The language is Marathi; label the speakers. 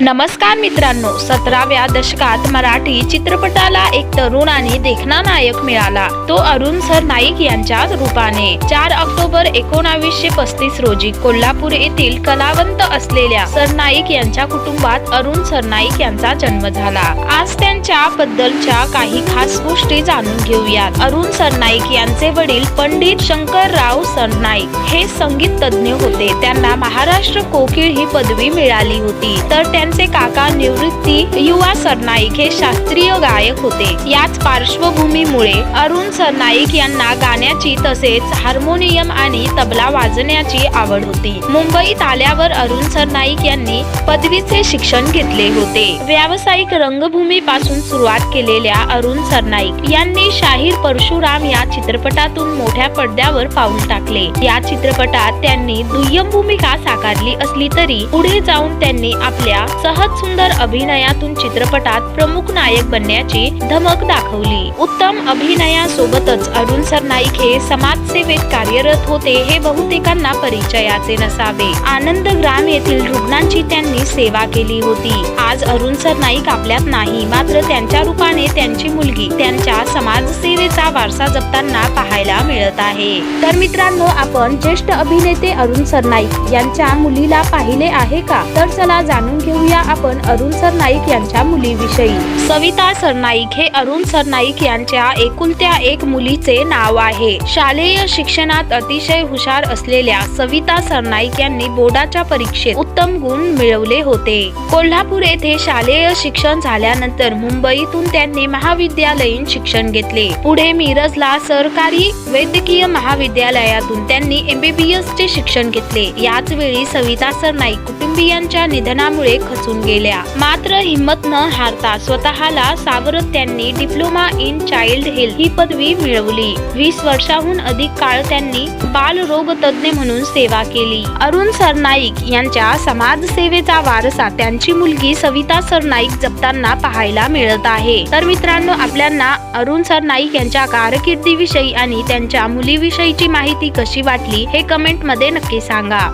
Speaker 1: नमस्कार मित्रांनो सतराव्या दशकात मराठी चित्रपटाला एक तरुण आणि देखणा नायक मिळाला. तो अरुण सर नाईक यांच्या रूपाने. चार ऑक्टोबर एकोणावीसशे पस्तीस रोजी कोल्हापूर येथील कलावंत असलेल्या सरनाईक यांच्या कुटुंबात अरुण सरनाईक यांचा जन्म झाला. आज त्यांच्या बद्दलच्या काही खास गोष्टी जाणून घेऊयात. अरुण सरनाईक यांचे वडील पंडित शंकरराव सरनाईक हे संगीत तज्ज्ञ होते. त्यांना महाराष्ट्र कोकिळ ही पदवी मिळाली होती. तर त्या त्यांचे काका निवृत्ती युवा सरनाईक हे शास्त्रीय गायक होते. याच पार्श्वभूमीमुळे अरुण सरनाईक यांना गाण्याची तसेच हार्मोनियम आणि तबला वाजण्याची आवड होती. मुंबईत आल्यावर अरुण सरनाईक यांनी पदवीचे शिक्षण घेतले होते. व्यावसायिक रंगभूमी पासून सुरुवात केलेल्या अरुण सरनाईक यांनी शाहीर परशुराम या चित्रपटातून मोठ्या पडद्यावर पाऊल टाकले. या चित्रपटात त्यांनी दुय्यम भूमिका साकारली असली तरी पुढे जाऊन त्यांनी आपल्या सहज सुंदर अभिनयातून चित्रपटात प्रमुख नायक बनण्याची धमक दाखवली. उत्तम अभिनयासोबतच अरुण सरनाईक हे समाजसेवेत कार्यरत होते हे बहुतेकांना परिचयाचे नसावे. आनंद ग्राम येथील रुग्णांची त्यांनी सेवा केली होती. आज अरुण सरनाईक आपल्यात नाही मात्र त्यांच्या रूपाने त्यांची मुलगी त्यांच्या समाजसेवेचा वारसा जपताना पाहायला मिळत आहे. तर मित्रांनो आपण ज्येष्ठ अभिनेते अरुण सरनाईक यांच्या मुलीला पाहिले आहे का? तर चला जाणून घेऊया आपण अरुण सरनाईक यांच्या मुलीविषयी. सविता सरनाईक हे अरुण सरनाईक यांच्या एकुलत्या एक मुलीचे नाव आहे. शालेय शिक्षणात अतिशय हुशार असलेल्या सविता सरनाईक यांनी बोर्डाच्या परीक्षेत उत्तम गुण मिळवले होते. कोल्हापूर येथे शालेय शिक्षण झाल्यानंतर मुंबईतून त्यांनी महाविद्यालयीन शिक्षण घेतले. पुढे मिरजला सरकारी वैद्यकीय महाविद्यालयातून त्यांनी एमबीबीएस चे शिक्षण घेतले. याच वेळी सविता सरनाईक कुटुंबियांच्या निधनामुळे खचून गेल्या. मात्र हिंमत न हारता स्वतःला सावरत त्यांनी डिप्लोमा इन चाइल्ड हेल्थ ही पदवी मिळवली. वीस वर्षाहून अधिक काळ त्यांनी बालरोग तज्ञ म्हणून सेवा केली. अरुण सरनाईक यांच्या समाजसेवेचा वारसा त्यांची मुलगी सविता सरनाईक जपताना पाहायला मिळत आहे. तर मित्रांनो आपल्यांना अरुण सरनाईक यांच्या कारकिर्दीविषयी आणि त्यांच्या मुलीविषयीची माहिती कशी वाटली हे कमेंटमध्ये नक्की सांगा.